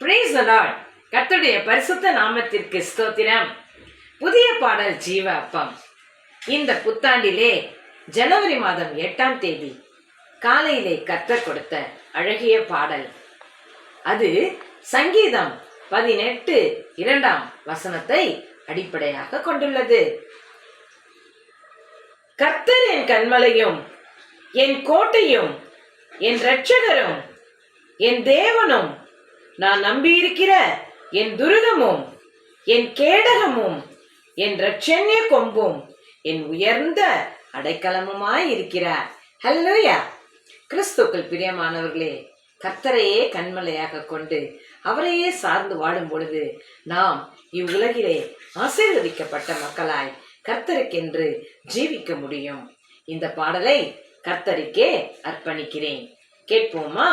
Brace the கத்துடைய பரிசுத்த நாமத்திற்கு ஸ்தோத்திரம். புதிய பாடல் ஜீவ அப்பம். இந்த புத்தாண்டிலே ஜனவரி மாதம் எட்டாம் தேதி காலையிலே கத்தர் கொடுத்த அழகிய பாடல். அது சங்கீதம் பதினெட்டு இரண்டாம் வசனத்தை அடிப்படையாக கொண்டுள்ளது. கர்த்தர் என் கண்மலையும் என் கோட்டையும் என் இரட்சகரும் என் தேவனும் நான் நம்பியிருக்கிற என் துருகமும் என் கேடகமும் என் இரட்சண்ய கொம்பும் என் உயர்ந்த அடைக்கலமுமாய் இருக்கிறார். ஹலோயா கிறிஸ்துக்கள் பிரியமானவர்களே கர்த்தரையே கண்மலையாக கொண்டு அவரையே சார்ந்து வாடும் பொழுது நாம் இவ்வுலகிலே ஆசீர்வதிக்கப்பட்ட மக்களாய் கர்த்தருக்கென்று ஜீவிக்க முடியும். இந்த பாடலை கர்த்தருக்கே அர்ப்பணிக்கிறேன். கேட்போமா?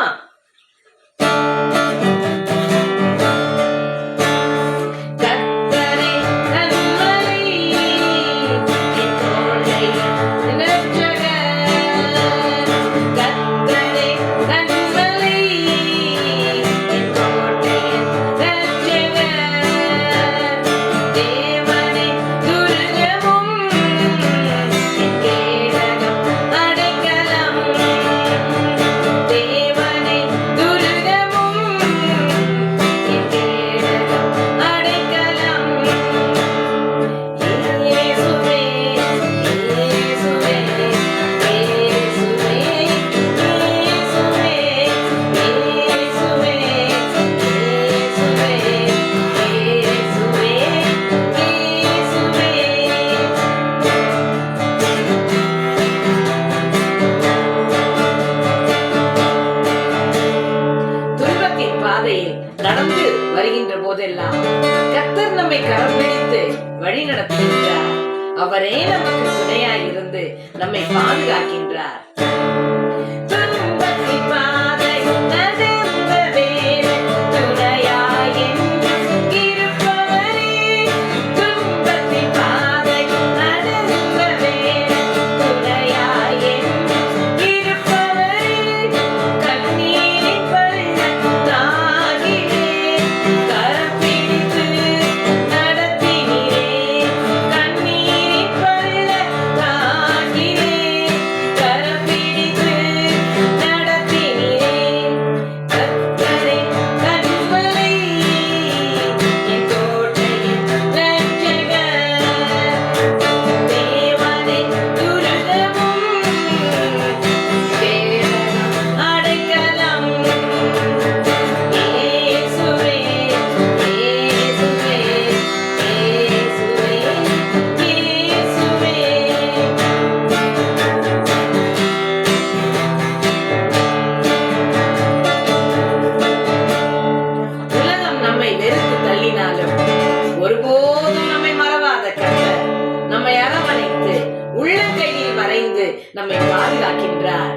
போதெல்லாம் கத்தர் நம்மை கரம் பிடித்து வழி நடத்துகின்றார். அவரே நமக்கு துணையாய் இருந்து நம்மை பாதுகாக்கின்றார். நம்மை பாதுகாக்கின்றார்.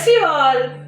bless you all.